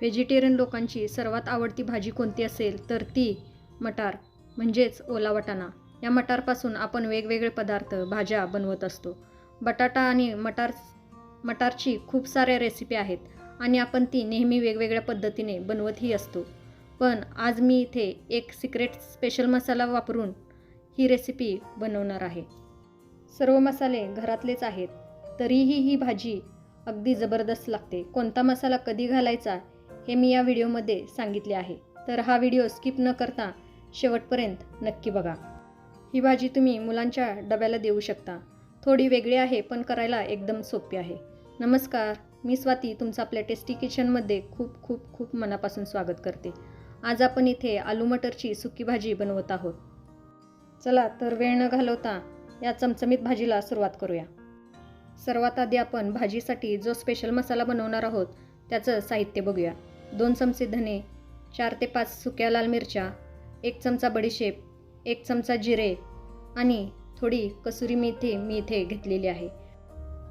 Vegetarian लोकांची सर्वात आवडती भाजी कोणती असेल तर ती मटार म्हणजेच ओला वाटाणा. या मटारपासून आपण वेगवेगळे पदार्थ भाज्या बनवत असतो. बटाटा आणि मटार मटारची खूप साऱ्या रेसिपी आहेत आणि आपण ती नेहमी वेगवेगळ्या पद्धतीने बनवतही असतो. पण आज मी इथे एक सिक्रेट स्पेशल मसाला वापरून ही रेसिपी बनवणार आहे. सर्व मसाले घरातलेच आहेत तरीही ही भाजी अगदी जबरदस्त लागते. कोणता मसाला कधी घालायचा हे मी या व्हिडिओमध्ये सांगितले आहे. तर हा व्हिडिओ स्किप न करता शेवटपर्यंत नक्की बघा. ही भाजी तुम्ही मुलांच्या डब्याला देऊ शकता. थोडी वेगळी आहे पण करायला एकदम सोपी आहे. नमस्कार मी स्वाती तुमचं आपल्या टेस्टी किचनमध्ये खूप खूप खूप मनापासून स्वागत करते. आज आपण इथे आलू मटरची सुकी भाजी बनवत आहोत. चला तर वेळ न घालवता या चमचमीत भाजीला सुरुवात करूया. सर्वात आधी आपण भाजीसाठी जो स्पेशल मसाला बनवणार आहोत त्याचं साहित्य बघूया. दोन चमचे धने चार ते पाच सुक्या लाल मिरच्या एक चमचा बडीशेप एक चमचा जिरे आणि थोडी कसुरी मेथी मी इथे घेतलेली आहे.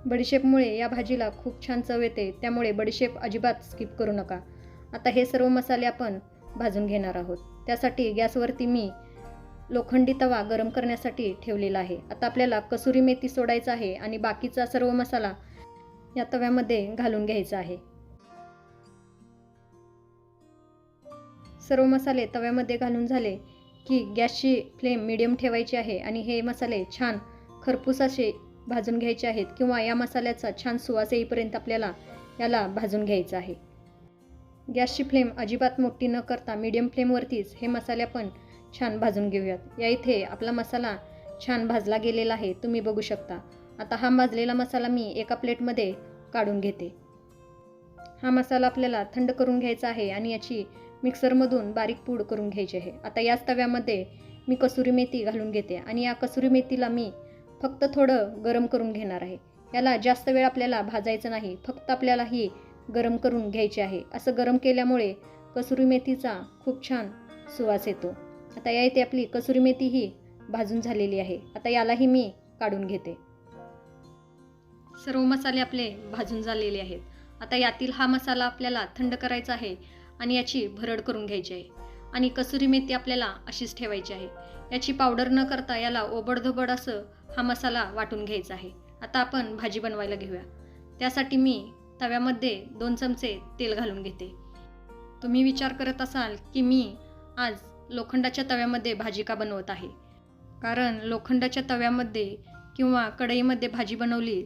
बडीशेपमुळे या भाजीला खूप छान चव येते त्यामुळे बडीशेप अजिबात स्किप करू नका. आता हे सर्व मसाले आपण भाजून घेणार आहोत. त्यासाठी गॅसवरती मी लोखंडी तवा गरम करण्यासाठी ठेवलेला आहे. आता आपल्याला कसुरी मेथी सोडायचं आहे आणि बाकीचा सर्व मसाला या तव्यामध्ये घालून घ्यायचा आहे. सर्व मसाले तव्यामध्ये घालून झाले की गॅसची फ्लेम मिडियम ठेवायची आहे आणि हे मसाले छान खरपूस असे भाजून घ्यायचे आहेत किंवा या मसाल्याचा छान सुवास येईपर्यंत आपल्याला याला भाजून घ्यायचं आहे. गॅसची फ्लेम अजिबात मोठी न करता मीडियम फ्लेमवरतीच हे मसाले आपण छान भाजून घेऊयात. या इथे आपला मसाला छान भाजला गेलेला आहे तुम्ही बघू शकता. आता हा भाजलेला मसाला मी एका प्लेटमध्ये काढून घेते. हा मसाला आपल्याला थंड करून घ्यायचा आहे आणि याची मिक्सरमधून बारीक पूड करून घ्यायची आहे. आता याच तव्यामध्ये मी कसुरी मेथी घालून घेते आणि या कसुरी मेथीला मी फक्त थोडं गरम करून घेणार आहे. याला जास्त वेळ आपल्याला भाजायचं नाही फक्त आपल्याला ही गरम करून घ्यायची आहे. असं गरम केल्यामुळे कसुरी मेथीचा खूप छान सुवास येतो. आता या इथे आपली कसुरी मेथी ही भाजून झालेली आहे. आता यालाही मी काढून घेते. सर्व मसाले आपले भाजून झालेले आहेत. आता यातील हा मसाला आपल्याला थंड करायचा आहे. आणि याची भरड करून घ्यायची आहे. आणि कसुरी मेथी आपल्याला अशीच ठेवायची आहे. याची पावडर न करता याला ओबडधोबड असं हा मसाला वाटून घ्यायचा आहे. आता आपण भाजी बनवायला घेऊया. त्यासाठी मी तव्यामध्ये दोन चमचे तेल घालून घेते. तुम्ही विचार करत असाल की मी आज लोखंडाच्या तव्यामध्ये भाजी का बनवत आहे? कारण लोखंडाच्या तव्यामध्ये किंवा कढईमध्ये भाजी बनवली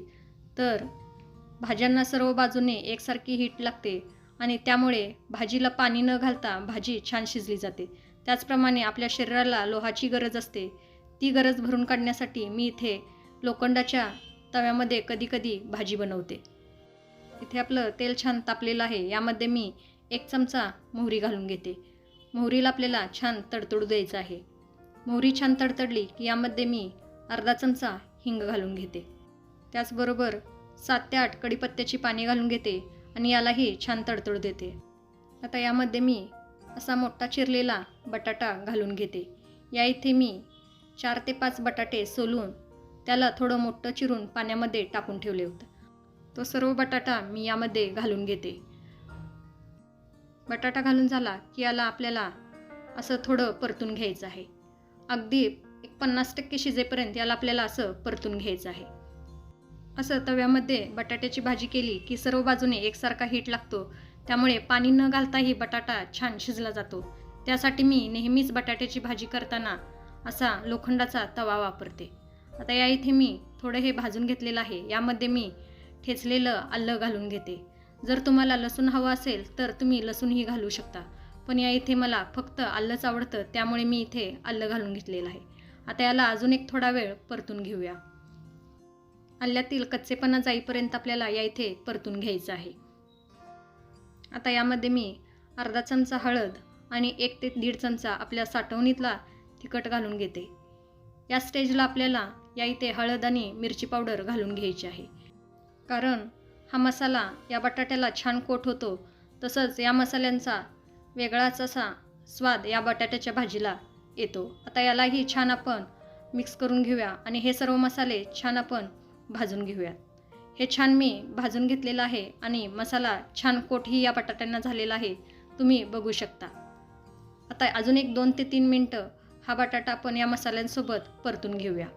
तर भाज्यांना सर्व बाजूने एकसारखी हीट लागते आणि त्यामुळे भाजीला पाणी न घालता भाजी छान शिजली जाते. त्याचप्रमाणे आपल्या शरीराला लोहाची गरज असते. ती गरज भरून काढण्यासाठी मी इथे लोखंडाच्या तव्यामध्ये कधीकधी भाजी बनवते. इथे आपलं तेल छान तापलेलं आहे यामध्ये मी एक चमचा मोहरी घालून घेते. मोहरीला आपल्याला छान तडतडू द्यायचं आहे. मोहरी छान तडतडली की यामध्ये मी अर्धा चमचा हिंग घालून घेते. त्याचबरोबर सात ते आठ कडीपत्त्याची पाने घालून घेते. आणि यालाही छान तडतड देते. आता यामध्ये मी असा मोठा चिरलेला बटाटा घालून घेते. या इथे मी चार ते पाच बटाटे सोलून त्याला थोडं मोठं चिरून पाण्यामध्ये टाकून ठेवले होतं. तो सर्व बटाटा मी यामध्ये घालून घेते. बटाटा घालून झाला की याला आपल्याला असं थोडं परतून घ्यायचं आहे. अगदी एक पन्नास टक्के शिजेपर्यंत याला आपल्याला असं परतून घ्यायचं आहे. असं तव्यामध्ये बटाट्याची भाजी केली की सर्व बाजूने एकसारखा हीट लागतो. त्यामुळे पाणी न घालताही बटाटा छान शिजला जातो. त्यासाठी मी नेहमीच बटाट्याची भाजी करताना असा लोखंडाचा तवा वापरते. आता या इथे मी थोडं हे भाजून घेतलेलं आहे. यामध्ये मी ठेचलेलं आलं घालून घेते. जर तुम्हाला लसूण हवं असेल तर तुम्ही लसूणही घालू शकता. पण या इथे मला फक्त आलंच आवडतं त्यामुळे मी इथे आलं घालून घेतलेलं आहे. आता याला अजून एक थोडा वेळ परतून घेऊया. आल्यातील कच्चेपणा जाईपर्यंत आपल्याला या इथे परतून घ्यायचं आहे. आता यामध्ये मी अर्धा चमचा हळद आणि एक ते दीड चमचा आपल्या साठवणीतला तिखट घालून घेते. या स्टेजला आपल्याला या इथे हळद आणि मिरची पावडर घालून घ्यायची आहे. कारण हा मसाला या बटाट्याला छान कोट होतो तसंच या मसाल्यांचा वेगळाच असा स्वाद या बटाट्याच्या भाजीला येतो. आता यालाही छान आपण मिक्स करून घेऊया आणि हे सर्व मसाले छान आपण भाजून घेऊयात हे छान मी भाजून घेतलेलं आहे आणि मसाला छान कोटही या बटाट्यांना झालेला आहे तुम्ही बघू शकता. आता अजून एक दोन ते तीन मिनटं हा बटाटा आपण या मसाल्यांसोबत परतून घेऊया.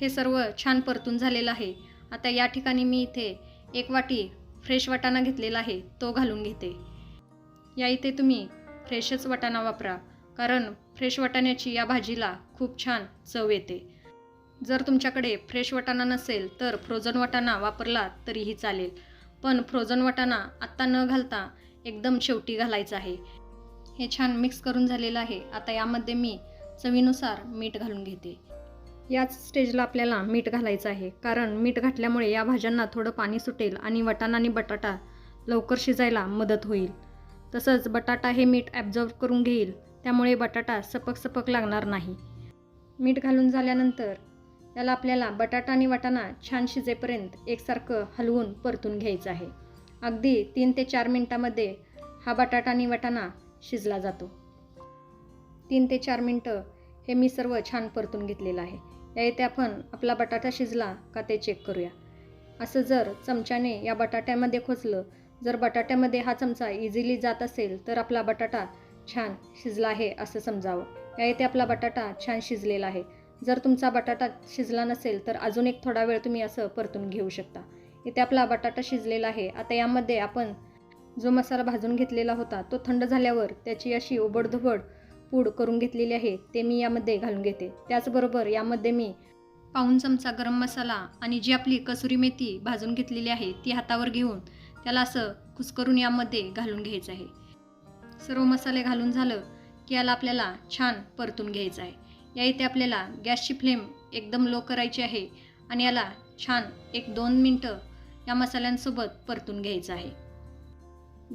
हे सर्व छान परतून झालेलं आहे. आता या ठिकाणी मी इथे एक वाटी फ्रेश वाटाणा घेतलेला आहे तो घालून घेते. या इथे तुम्ही फ्रेशच वाटाणा वापरा कारण फ्रेश वाटाण्याची या भाजीला खूप छान चव येते. जर तुमच्याकडे फ्रेश वाटाणा नसेल तर फ्रोझन वाटाणा वापरला तरीही चालेल. पण फ्रोझन वाटाणा आत्ता न घालता एकदम शेवटी घालायचा आहे. हे छान मिक्स करून झालेलं आहे. आता यामध्ये मी चवीनुसार मीठ घालून घेते. याच स्टेजला आपल्याला मीठ घालायचं आहे. कारण मीठ घातल्यामुळे या भाज्यांना थोडं पाणी सुटेल आणि वटाणा आणि बटाटा लवकर शिजायला मदत होईल. तसंच बटाटा हे मीठ ॲब्झॉर्व करून घेईल. त्यामुळे बटाटा सपक सपक लागणार नाही. मीठ घालून झाल्यानंतर याला आपल्याला बटाटा आणि वाटाणा छान शिजेपर्यंत एकसारखं हलवून परतून घ्यायचं आहे. अगदी तीन ते चार मिनटामध्ये हा बटाटा आणि वाटाणा शिजला जातो. तीन ते चार मिनटं हे मी सर्व छान परतून घेतलेलं आहे. या येते आपण आपला बटाटा शिजला का ते चेक करूया. असं जर चमच्याने या बटाट्यामध्ये खोचलं जर बटाट्यामध्ये हा चमचा इझिली जात असेल तर आपला बटाटा छान शिजला आहे असं समजावं. या येते आपला बटाटा छान शिजलेला आहे. जर तुमचा बटाटा शिजला नसेल तर अजून एक थोडा वेळ तुम्ही असं परतून घेऊ शकता. इथे आपला बटाटा शिजलेला आहे. आता यामध्ये आपण जो मसाला भाजून घेतलेला होता तो थंड झाल्यावर त्याची अशी ओबडधोबड पूड करून घेतलेली आहे ते मी यामध्ये घालून घेते. त्याचबरोबर यामध्ये मी पाऊण चमचा गरम मसाला आणि जी आपली कसुरी मेथी भाजून घेतलेली आहे ती हातावर घेऊन त्याला असं कुसकरून यामध्ये घालून घ्यायचं आहे. सर्व मसाले घालून झालं की याला आपल्याला छान परतून घ्यायचं आहे. या इथे आपल्याला गॅसची फ्लेम एकदम लो करायची आहे आणि याला छान एक दोन मिनटं या मसाल्यांसोबत परतून घ्यायचं आहे.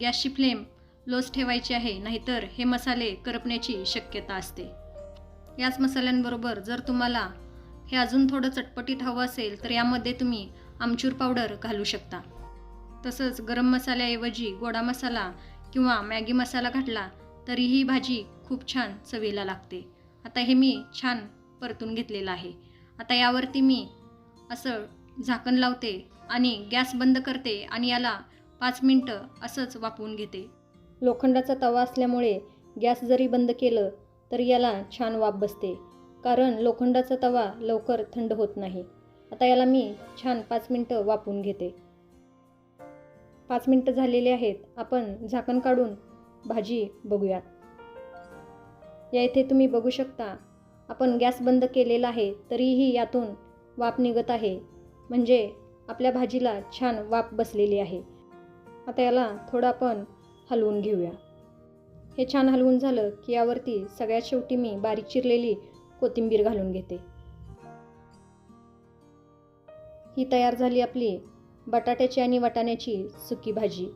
गॅसची फ्लेम लोच ठेवायची आहे नाहीतर हे मसाले करपण्याची शक्यता असते. याच मसाल्यांबरोबर जर तुम्हाला हे अजून थोडं चटपटीत हवं असेल तर यामध्ये तुम्ही आमचूर पावडर घालू शकता. तसंच गरम मसाल्याऐवजी गोडा मसाला किंवा मॅगी मसाला घातला तरीही भाजी खूप छान चवीला लागते. आता हे मी छान परतून घेतलेलं आहे. आता यावरती मी असं झाकण लावते आणि गॅस बंद करते आणि याला पाच मिनटं असंच वापवून घेते. लोखंडाचा तवा असल्यामुळे गॅस जरी बंद केलं तरी याला छान वाफ बसते. कारण लोखंडाचा तवा लवकर थंड होत नाही. आता याला मी छान पाच मिनटं वापवून घेते. पाच मिनटं झालेली आहेत. आपण झाकण काढून भाजी बघूयात. या इथे तुम्ही बघू शकता. आपण गॅस बंद केलेला आहे तरीही यातून वाफ निघत आहे. म्हणजे आपल्या भाजीला छान वाफ बसलेली आहे. आता याला थोडं आपण हलवून घेऊया. हे छान हलवून झालं की यावरती सगळ्यात शेवटी मी बारीक चिरलेली कोथिंबीर घालून घेते. ही तयार झाली आपली बटाट्याची आणि वाटाण्याची सुकी भाजी.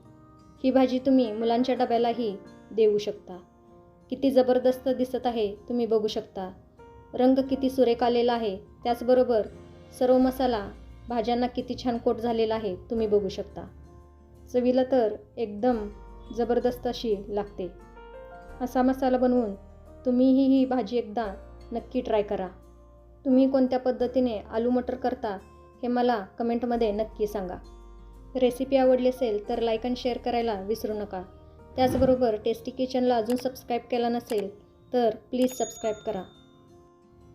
ही भाजी तुम्ही मुलांच्या डब्यालाही देऊ शकता. किती जबरदस्त दिसत आहे तुम्ही बघू शकता. रंग किती सुरेख आलेला आहे त्याचबरोबर सर्व मसाला भाज्यांना किती छान कोट झालेला आहे तुम्ही बघू शकता. चवीला तर एकदम जबरदस्त अशी लागते. असा मसाला बनवून तुम्हीही ही भाजी एकदा नक्की ट्राय करा. तुम्ही कोणत्या पद्धतीने आलू मटर करता हे मला कमेंटमध्ये नक्की सांगा. रेसिपी आवडली असेल तर लाईक अँड शेअर करायला विसरू नका. त्याचबरोबर टेस्टी किचनला अजून सबस्क्राईब केला नसेल तर प्लीज सबस्क्राईब करा.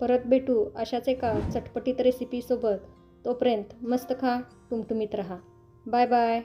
परत भेटू अशाच एका चटपटीत रेसिपीसोबत तोपर्यंत मस्त खा टुमटुमीत रहा. Bye bye